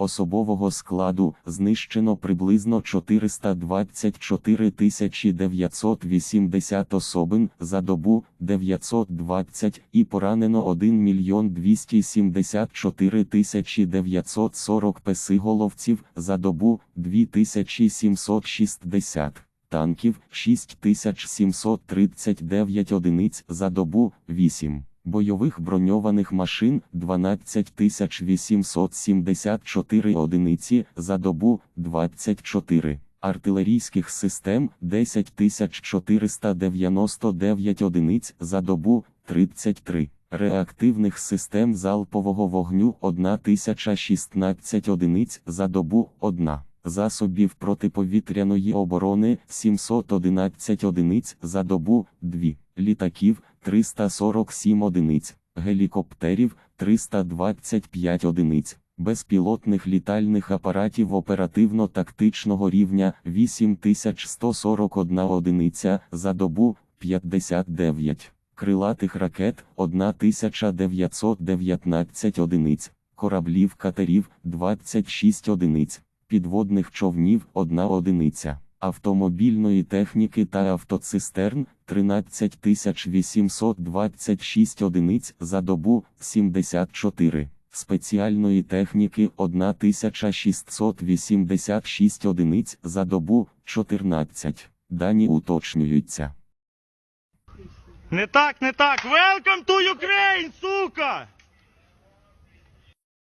Особового складу знищено приблизно 424 980 особин за добу 920 і поранено 1 мільйон 274 940 песиголовців за добу 2760 танків 6739 одиниць за добу 8 бойових броньованих машин 12874 одиниці за добу 24, артилерійських систем 10499 одиниць за добу 33, реактивних систем залпового вогню 1016 одиниць за добу 1. Засобів протиповітряної оборони 711 одиниць за добу 2, літаків 347 одиниць, гелікоптерів 325 одиниць, безпілотних літальних апаратів оперативно-тактичного рівня 8141 одиниця за добу 59, крилатих ракет 1919 одиниць, кораблів катерів 26 одиниць, підводних човнів 1 одиниця автомобільної техніки та автоцистерн 13 826 одиниць за добу 74, спеціальної техніки 1686 одиниць за добу 14. Дані уточнюються. Не так, не так. Welcome to Ukraine, сука!